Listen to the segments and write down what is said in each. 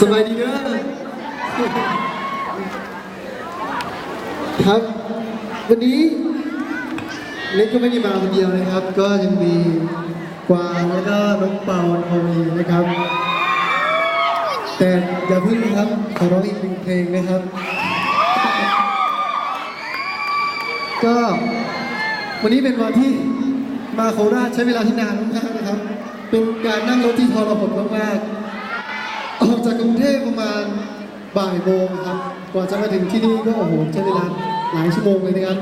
สบายดีเนอะครับ วันนี้เล็กก็ไม่ได้มาคนเดียวนะครับ ก็ยังมีกวางแล้วก็น้องเปาโนมีนะครับ แต่อย่าเพิ่งนะครับขอร้องอีกหนึ่งเพลงนะครับ ก็วันนี้เป็นวันที่มาโคราชใช้เวลาที่นานมากๆนะครับ เป็นการนั่งรถที่ทรหดมากๆ ออกจากกรุงเทพประมาณบ่ายโมงครับ กว่าจะมาถึงที่นี่ก็โอ้โหใช้เวลาหลายชั่วโมงเลยนะครับ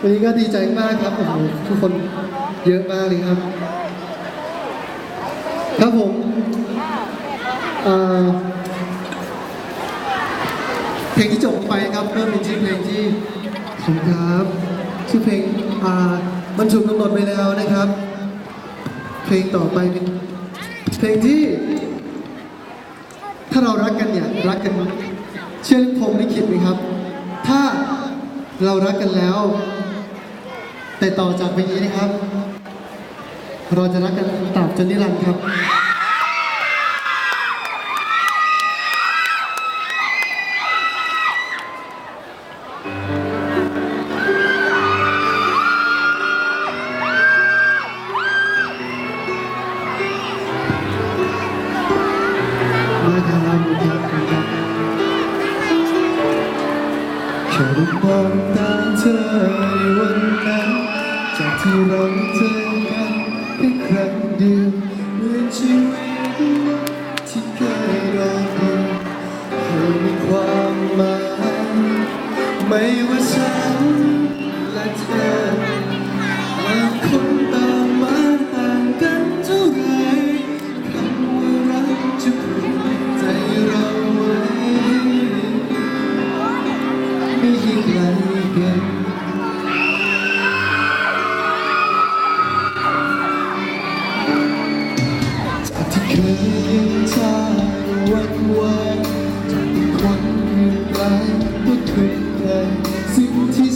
วันนี้ก็ดีใจมากครับโอ้โหทุกคนเยอะมากเลยครับ ครับผมเพลงที่จบไปครับเริ่มเป็นชื่อเพลงที่ขอบคุณครับ ชื่อเพลงอ่ามันถูกกำหนดไปแล้วนะครับ เพลงต่อไปเป็น เพลงที่ ถ้าเรารักกันเนี่ยรักกันเชื่อผมลิขิตไหมครับ ถ้าเรารักกันแล้ว แต่ต่อจากเพลงนี้นะครับ เราจะรักกันตราบจนนิรันดร์ครับ องตาเธอในวันนั้นจากที่เราเจอกันแค่ครั้งเดียวเหมือนชีวิตที่เคยรอคอยเธอมีความหมายไม่ว่าฉันและเธอ สิ่งที่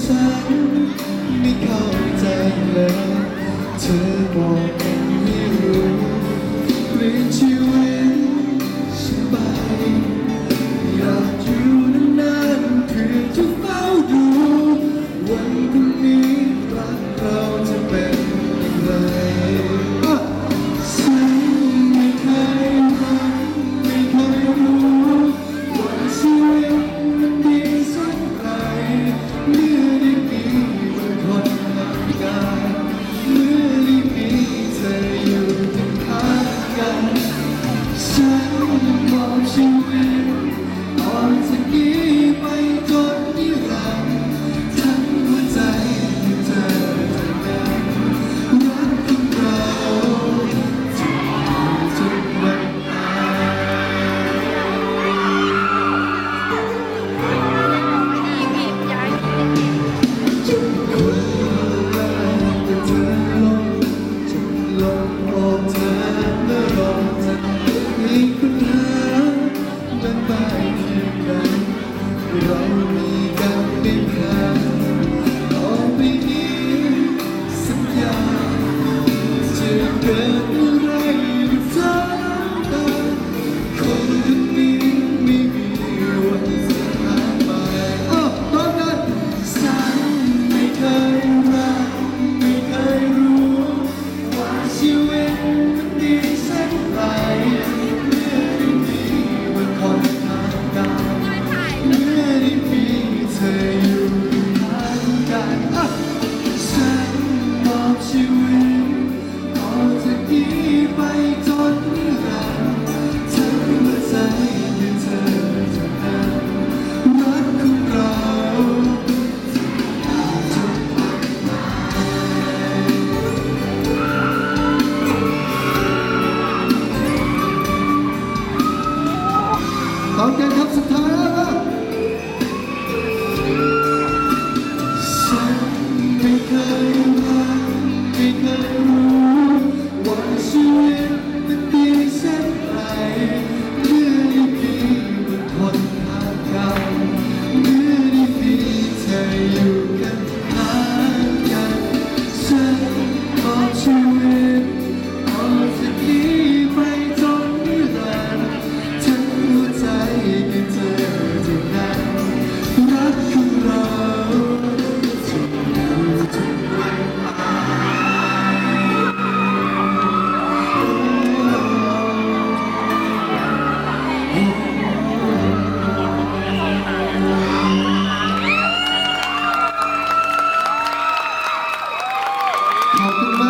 ชีวิตออจากนี้ไปจนนิรันดร์ทั้งหัวใจที่เธอจะเป็นรักของเราพร้อมกัน ขอบคุณมาก